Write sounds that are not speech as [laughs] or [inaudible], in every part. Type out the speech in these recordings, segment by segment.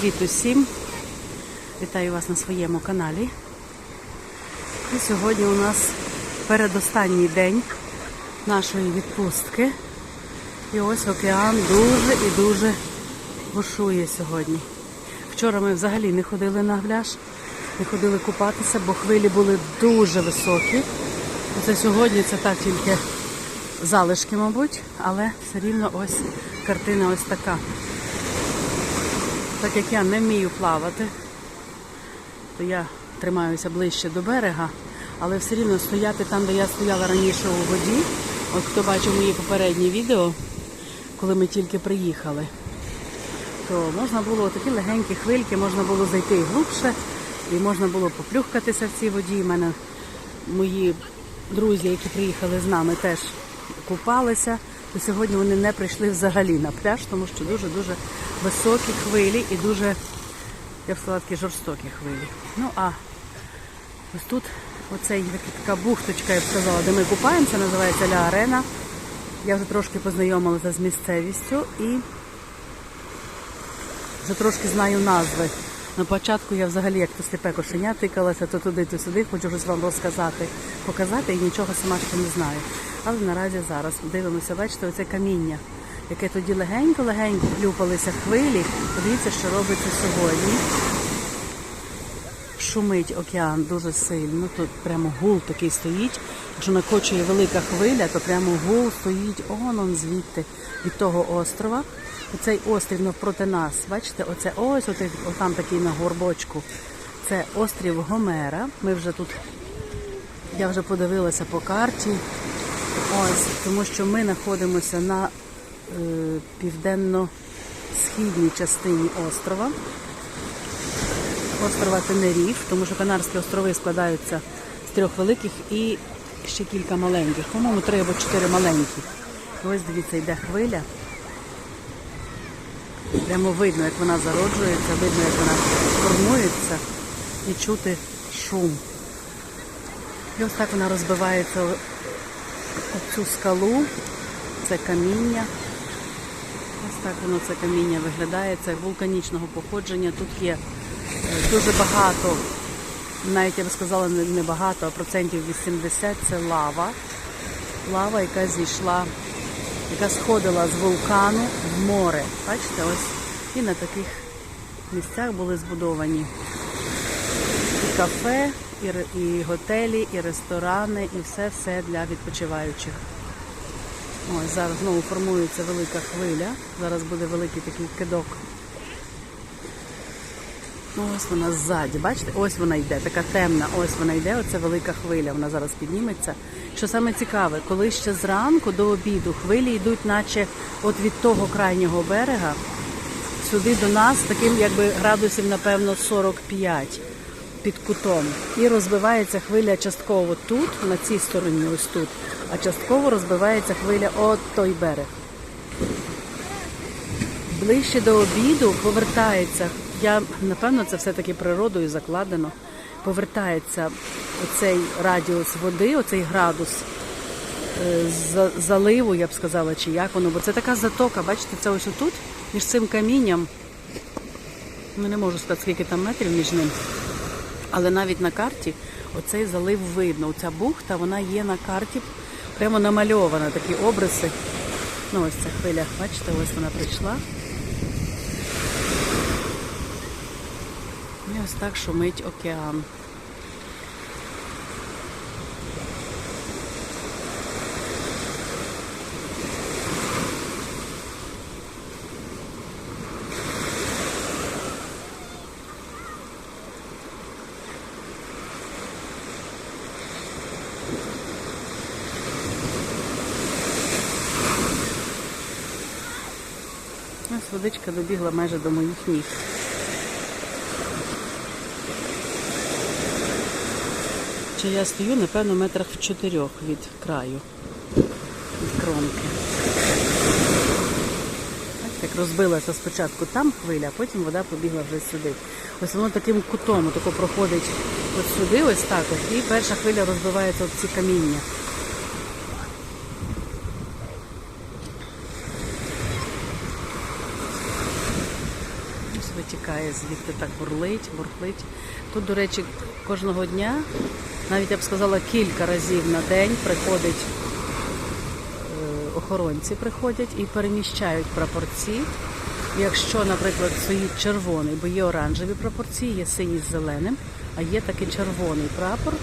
Привіт усім! Вітаю вас на своєму каналі. І сьогодні у нас передостанній день нашої відпустки. І ось океан дуже і дуже бушує сьогодні. Вчора ми взагалі не ходили на пляж, не ходили купатися, бо хвилі були дуже високі. Оце сьогодні це так тільки залишки, мабуть, але все рівно ось картина ось така. Так як я не вмію плавати, то я тримаюся ближче до берега, але все рівно стояти там, де я стояла раніше у воді. От хто бачив мої попередні відео, коли ми тільки приїхали, то можна було такі легенькі хвильки, можна було зайти глибше, і можна було поплюхкатися в цій воді. У мене мої друзі, які приїхали з нами, теж купалися. То сьогодні вони не прийшли взагалі на пляж, тому що дуже-дуже високі хвилі і дуже, я б сказала, такі жорстокі хвилі. Ну а ось тут оцей така бухточка, я б сказала, де ми купаємося, називається Ля Арена. Я вже трошки познайомилася з місцевістю і вже трошки знаю назви. На початку я взагалі як то сліпе кошеня тикалася, то туди, то сюди, хочу щось вам розказати, показати і нічого сама ще не знаю. Але наразі зараз дивимося, бачите, оце каміння, яке тоді легенько-легенько плюпалися хвилі. Подивіться, що робиться сьогодні. Шумить океан дуже сильно. Тут прямо гул такий стоїть. Якщо накочує велика хвиля, то прямо гул стоїть он, он звідти від того острова. Оцей острів навпроти нас, бачите, оце ось отий, отам такий на горбочку. Це острів Гомера. Ми вже тут, я вже подивилася по карті. Ось, тому що ми знаходимося на південно-східній частині острова. Острова Тенеріф, тому що Канарські острови складаються з трьох великих і ще кілька маленьких. По-моєму, три або чотири маленькі. Ось дивіться, йде хвиля. Прямо видно, як вона зароджується, видно, як вона формується і чути шум. І ось так вона розбивається об цю скалу, це каміння. Так воно це каміння виглядає. Це вулканічного походження. Тут є е, дуже багато, навіть я би сказала, не багато, а процентів 80 це лава. Лава, яка зійшла, яка сходила з вулкану в море. Бачите, ось і на таких місцях були збудовані і кафе, і готелі, і ресторани, і все-все для відпочиваючих. Ось зараз знову формується велика хвиля. Зараз буде великий такий кидок. Ось вона ззаді, бачите? Ось вона йде, така темна, ось вона йде, оце велика хвиля, вона зараз підніметься. Що саме цікаве, коли ще зранку до обіду хвилі йдуть, наче от від того крайнього берега, сюди до нас, таким якби градусів, напевно, 45 під кутом. І розбивається хвиля частково тут, на цій стороні, ось тут, а частково розбивається хвиля от той берег. Ближче до обіду повертається. Я напевно це все-таки природою закладено. Повертається оцей радіус води, оцей градус е, заливу, я б сказала, чи як воно, бо це така затока, бачите, це ось отут, між цим камінням. Ну не можу сказати, скільки там метрів між ним. Але навіть на карті оцей залив видно. Оця бухта, вона є на карті, прямо намальована, такі обриси. Ну ось ця хвиля, бачите, ось вона прийшла. І ось так шумить океан. Ось водичка добігла майже до моїх ніг. Чи я стою, напевно, метрах в чотирьох від краю, від кромки. Як розбилася спочатку там хвиля, а потім вода побігла вже сюди. Ось воно таким кутом тако проходить от сюди, ось так і перша хвиля розбивається от ці каміння. Витікає звідти так бурлить, бурхлить. Тут, до речі, кожного дня, навіть я б сказала, кілька разів на день приходить е, охоронці приходять і переміщають прапорці. Якщо, наприклад, стоїть червоний, бо є оранжеві прапорці, є синій з зеленим, а є такий червоний прапор.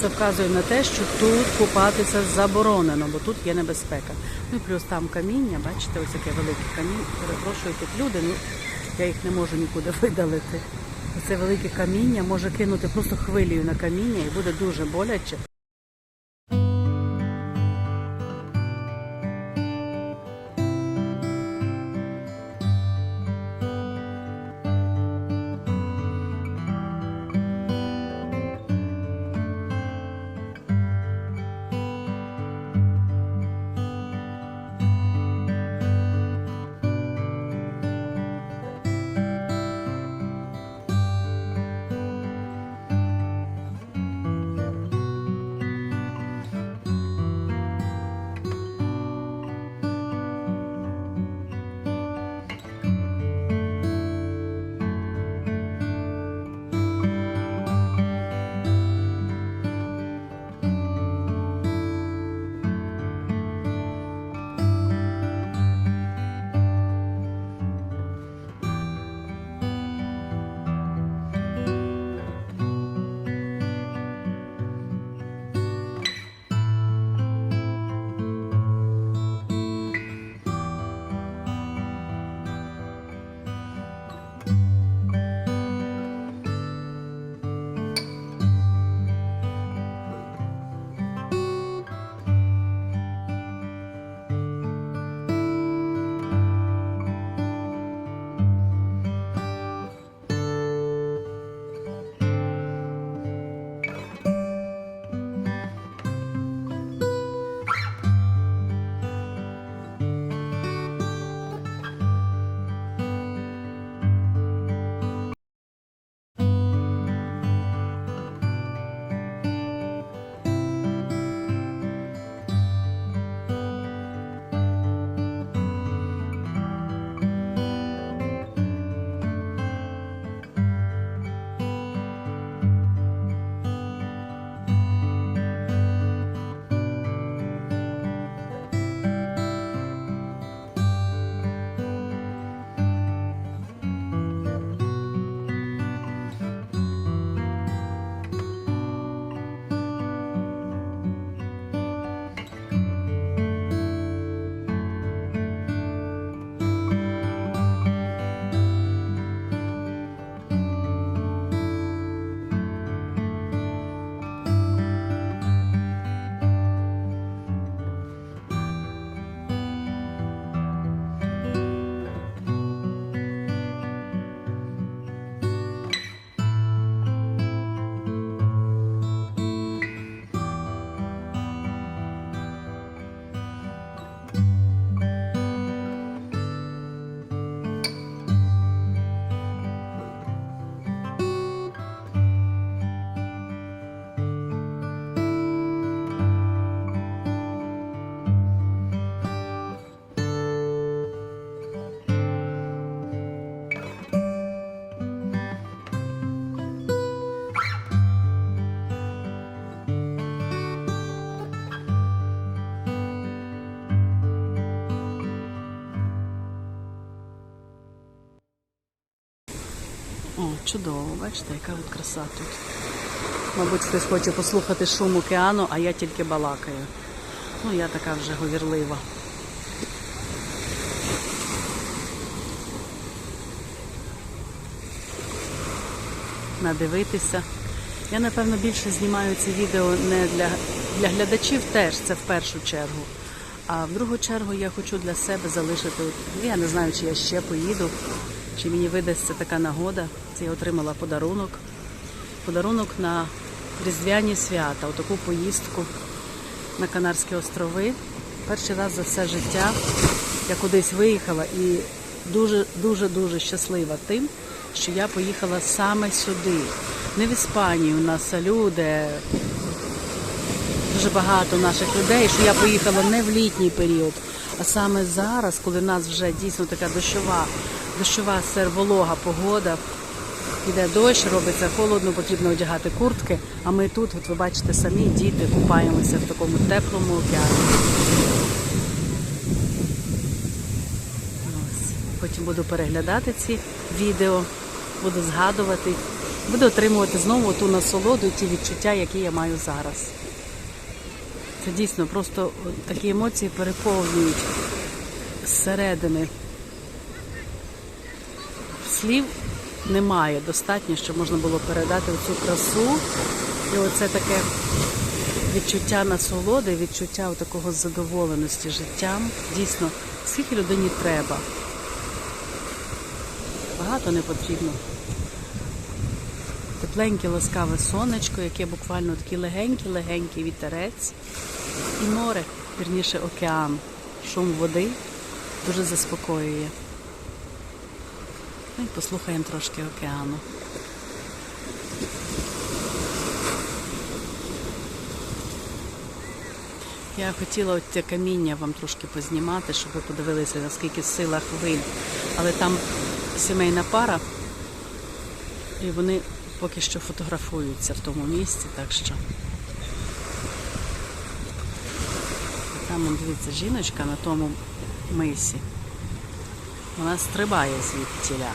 Це вказує на те, що тут купатися заборонено, бо тут є небезпека. Ну і плюс там каміння, бачите, ось яке велике каміння. Перепрошую, тут люди, ну я їх не можу нікуди [laughs] видалити. Це велике каміння може кинути просто хвилею на каміння і буде дуже боляче. О, чудово, бачите, яка от краса тут. Мабуть, хтось хоче послухати шум океану, а я тільки балакаю. Ну, я така вже говірлива. Надивитися. Я, напевно, більше знімаю ці відео не для, для глядачів теж, це в першу чергу. А в другу чергу я хочу для себе залишити. Я не знаю, чи я ще поїду, чи мені видасться така нагода. Це я отримала подарунок. Подарунок на Різдвяні свята, отаку поїздку на Канарські острови. Перший раз за все життя я кудись виїхала і дуже дуже дуже щаслива тим, що я поїхала саме сюди, не в Іспанію на салю, де дуже багато наших людей, що я поїхала не в літній період, а саме зараз, коли в нас вже дійсно така дощова, дощова серволога погода. Іде дощ, робиться холодно, потрібно одягати куртки. А ми тут, от ви бачите, самі діти купаємося в такому теплому океані. Ось. Потім буду переглядати ці відео, буду згадувати, буду отримувати знову ту насолоду і ті відчуття, які я маю зараз. Це дійсно просто такі емоції переповнюють зсередини. Слів немає достатньо, щоб можна було передати цю красу. І оце таке відчуття насолоди, відчуття такого задоволеності життям. Дійсно, скільки людині треба. Багато не потрібно. Тепленьке, ласкаве сонечко, яке буквально такий легенький-легенький вітерець. І море, вірніше океан. Шум води дуже заспокоює. Ну і послухаємо трошки океану. Я хотіла це каміння вам трошки познімати, щоб ви подивилися, наскільки сила хвиль. Але там сімейна пара, і вони поки що фотографуються в тому місці, так що. Там, дивіться, жіночка на тому мисі. Вона стрибає звідтіля.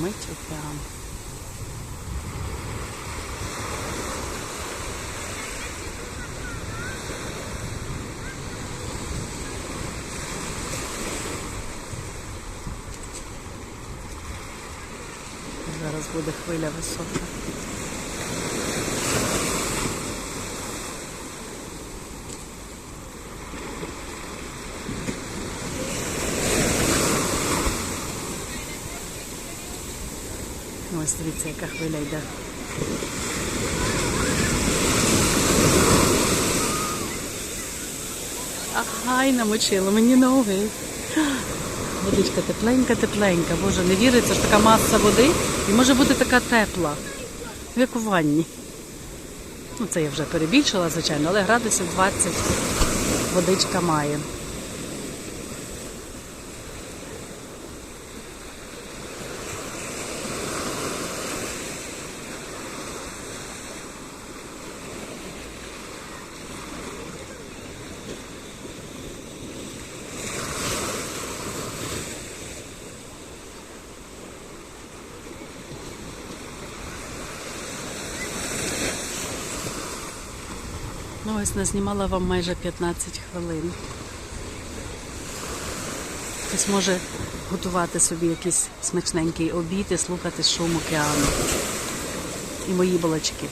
Шумить океан. Зараз буде хвиля висока. Ось дивіться, яка хвиля йде. Ай, намочила мені ноги. Водичка тепленька, тепленька. Боже, не віриться, що така маса води і може бути така тепла, як у ванні. Ну, це я вже перебільшила, звичайно, але градусів 20 водичка має. Ось назнімала вам майже 15 хвилин. Хтось може готувати собі якийсь смачненький обід і слухати шум океану. І мої балачки.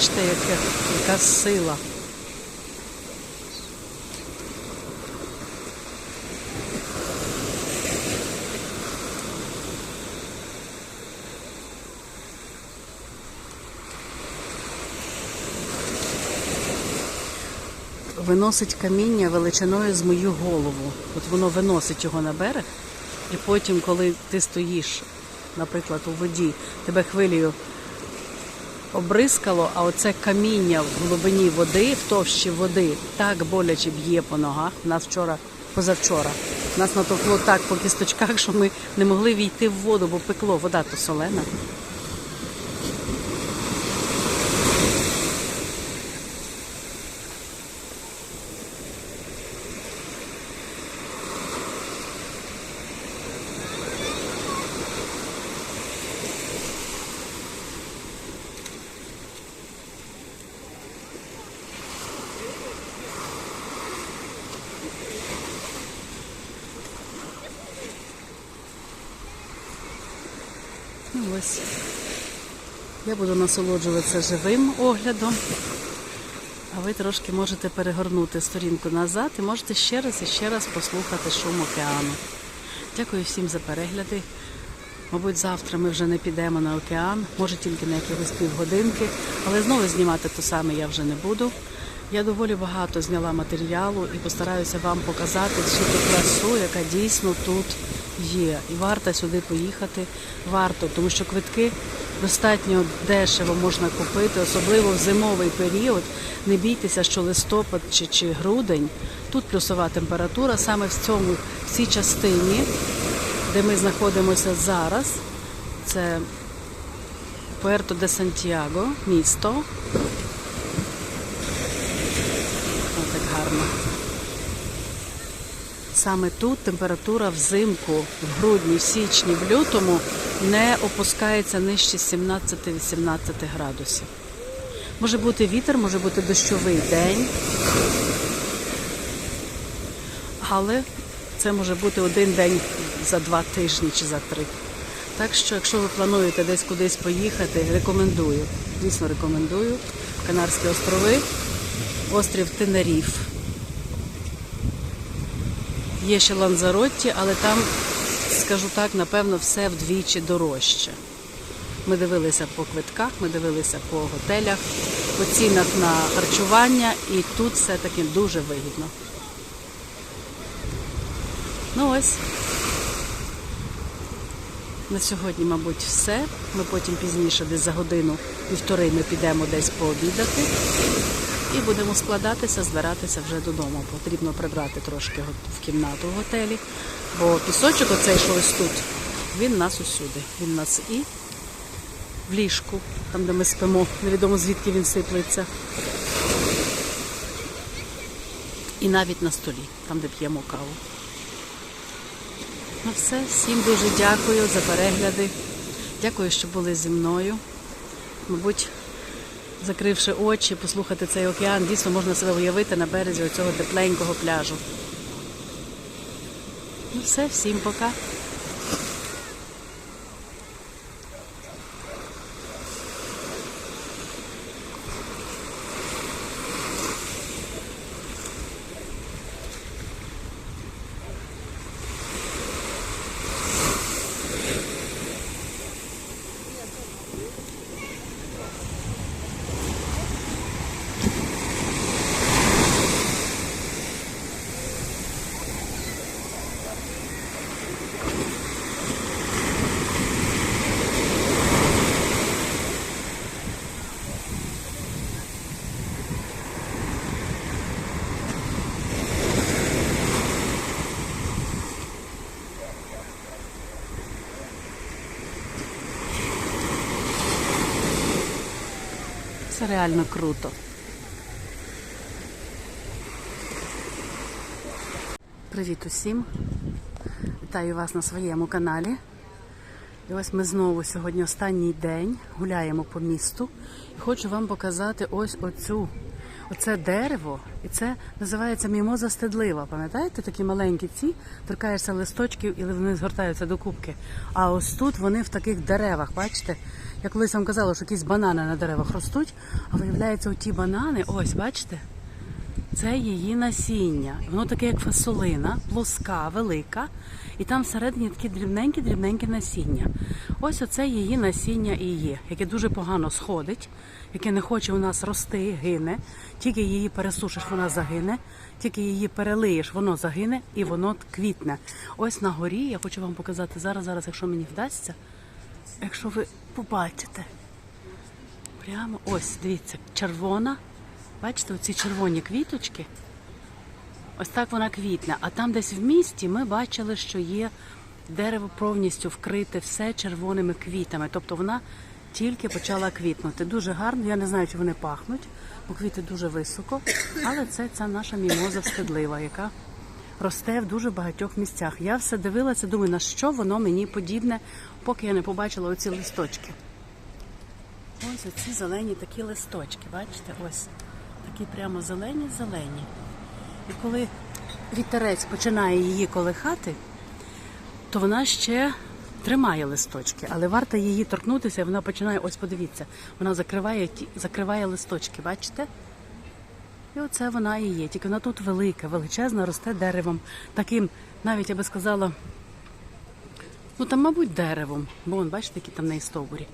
Бачите, яка, яка сила. Виносить каміння величиною з мою голову. От воно виносить його на берег, і потім, коли ти стоїш, наприклад, у воді, тебе хвилею обрискало, а оце каміння в глибині води, в товщі води, так боляче б'є по ногах. У нас вчора, позавчора, нас натовкло так по кісточках, що ми не могли війти в воду, бо пекло, вода то солена. Ось. Я буду насолоджуватися живим оглядом, а ви трошки можете перегорнути сторінку назад і можете ще раз і ще раз послухати шум океану. Дякую всім за перегляди. Мабуть, завтра ми вже не підемо на океан, може тільки на якихось півгодинки, але знову знімати то саме я вже не буду. Я доволі багато зняла матеріалу і постараюся вам показати всю ту красу, яка дійсно тут є. І варто сюди поїхати, варто, тому що квитки достатньо дешево можна купити, особливо в зимовий період. Не бійтеся, що листопад чи, чи грудень. Тут плюсова температура саме в цьому в цій частині де ми знаходимося зараз. Це Пуерто де Сантьяго, місто. Ось так гарно. Саме тут температура взимку, в грудні, в січні, в лютому не опускається нижче 17-18 градусів. Може бути вітер, може бути дощовий день. Але це може бути один день за два тижні чи за три. Так що, якщо ви плануєте десь кудись поїхати, рекомендую. Дійсно рекомендую. Канарські острови, острів Тенеріф. Є ще Ланзаротті, але там, скажу так, напевно, все вдвічі дорожче. Ми дивилися по квитках, ми дивилися по готелях, по цінах на харчування, і тут все-таки дуже вигідно. Ну ось. На сьогодні, мабуть, все. Ми потім пізніше, десь за годину півтори, ми підемо десь пообідати і будемо складатися, збиратися вже додому. Потрібно прибрати трошки в кімнату в готелі, бо пісочок оцей, що ось тут, він нас усюди. Він нас і в ліжку, там, де ми спимо, невідомо звідки він сиплеться. І навіть на столі, там, де п'ємо каву. Ну все, всім дуже дякую за перегляди. Дякую, що були зі мною. Мабуть, закривши очі, послухати цей океан, дійсно можна себе уявити на березі оцього тепленького пляжу. Ну все, всім пока. Це реально круто. Привіт усім! Вітаю вас на своєму каналі. І ось ми знову сьогодні останній день гуляємо по місту і хочу вам показати ось оцю. Оце дерево, і це називається мімоза стидлива. Пам'ятаєте, такі маленькі ці, торкаєшся листочків і вони згортаються до кубки. А ось тут вони в таких деревах, бачите? Я колись вам казала, що якісь банани на деревах ростуть, а виявляється, оті банани, ось, бачите? Це її насіння. Воно таке, як фасолина, плоска, велика, і там всередині такі дрібненькі-дрібненькі насіння. Ось оце її насіння і є, яке дуже погано сходить, яке не хоче у нас рости, гине. Тільки її пересушиш, вона загине, тільки її перелиєш, воно загине і воно квітне. Ось на горі я хочу вам показати зараз, зараз, якщо мені вдасться, якщо ви побачите. Прямо ось, дивіться, червона. Бачите, оці червоні квіточки. Ось так вона квітне. А там десь в місті ми бачили, що є дерево повністю вкрите все червоними квітами. Тобто вона тільки почала квітнути. Дуже гарно. Я не знаю, чи вони пахнуть, бо квіти дуже високо. Але це ця наша мімоза встидлива, яка росте в дуже багатьох місцях. Я все дивилася, думаю, на що воно мені подібне, поки я не побачила оці листочки. Ось оці зелені такі листочки, бачите, ось такі прямо зелені-зелені. І коли вітерець починає її колихати, то вона ще тримає листочки, але варто її торкнутися, і вона починає, ось подивіться, вона закриває, закриває листочки, бачите? І оце вона і є. Тільки вона тут велика, величезна, росте деревом. Таким, навіть я би сказала, ну там, мабуть, деревом. Бо вон, бачите, які там неї стовбурі.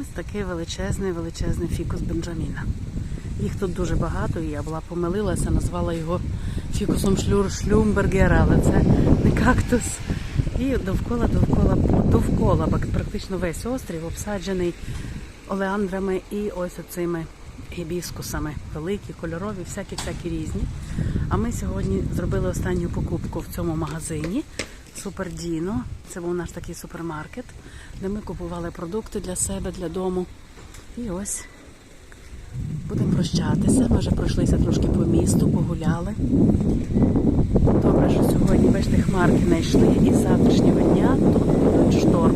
Ось такий величезний, величезний фікус Бенджаміна. Їх тут дуже багато, і я була помилилася, назвала його фікусом шлюр шлюмбергера, але це не кактус. І довкола, довкола, довкола практично весь острів обсаджений олеандрами і ось оцими гібіскусами. Великі, кольорові, всякі-всякі різні. А ми сьогодні зробили останню покупку в цьому магазині. Супер Діно. Це був наш такий супермаркет, де ми купували продукти для себе, для дому. І ось будемо прощатися. Ми вже пройшлися трошки по місту, погуляли. Добре, що сьогодні, бачите, хмарки не йшли, і з завтрашнього дня тут буде шторм.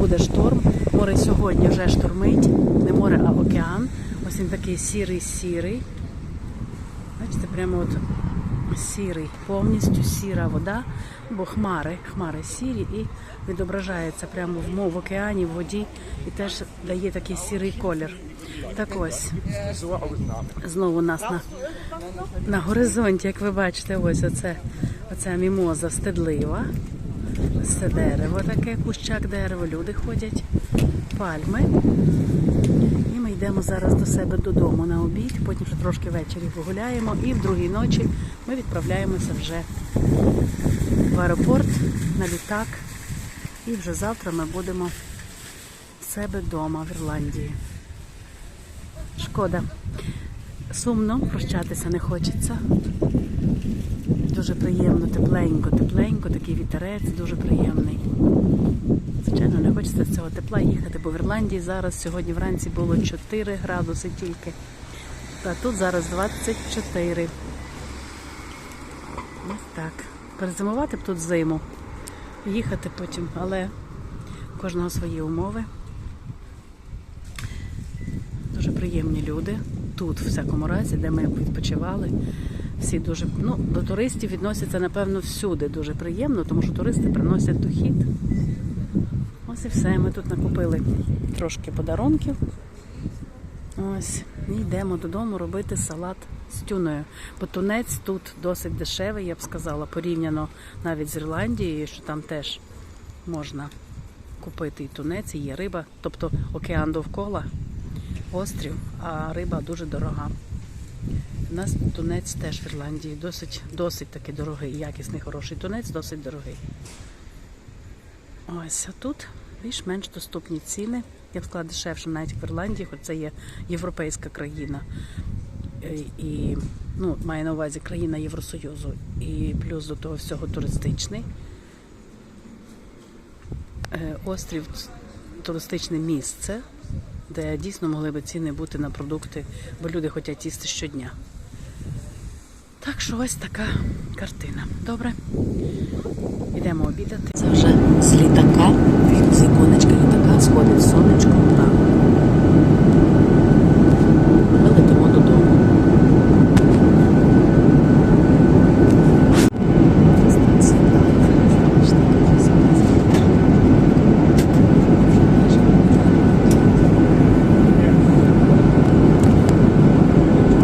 Буде шторм. Море сьогодні вже штормить. Не море, а океан. Ось він такий сірий-сірий. Бачите, прямо от сірий, повністю сіра вода, бо хмари, хмари сірі і відображається прямо в, в океані, в воді і теж дає такий сірий колір. Так ось, знову у нас на, на горизонті, як ви бачите, ось оце, оця мімоза стедлива. Це дерево таке, кущак дерева, люди ходять, пальми. І ми йдемо зараз до себе додому на обід, потім ще трошки ввечері погуляємо, і в другій ночі ми відправляємося вже в аеропорт на літак. І вже завтра ми будемо в себе вдома в Ірландії. Шкода. Сумно, прощатися не хочеться. Дуже приємно, тепленько, тепленько, такий вітерець, дуже приємний. Звичайно, не хочеться з цього тепла їхати, бо в Ірландії зараз сьогодні вранці було 4 градуси тільки. А тут зараз 24. Ось так. Перезимувати б тут зиму. Їхати потім, але кожного свої умови. Дуже приємні люди. Тут, в всякому разі, де ми відпочивали. Всі дуже ну, до туристів відносяться, напевно, всюди дуже приємно, тому що туристи приносять дохід. Ось і все. Ми тут накупили трошки подарунків. Ось. І йдемо додому робити салат з тюною. Бо тунець тут досить дешевий, я б сказала, порівняно навіть з Ірландією, що там теж можна купити і тунець, і є риба, тобто океан довкола, острів, а риба дуже дорога. У нас тунець теж в Ірландії досить, досить таки дорогий, якісний, хороший тунець, досить дорогий. Ось а тут більш-менш доступні ціни. Я б сказала, дешевше навіть в Ірландії, хоч це є європейська країна. Е, І ну, має на увазі країна Євросоюзу. І плюс до того всього туристичний. Е, Острів туристичне місце, де дійсно могли би ціни бути на продукти, бо люди хочуть їсти щодня. Так що ось така картина. Добре. Йдемо обідати. Це вже з літака, з іконечка літака сходить сонечко. Так.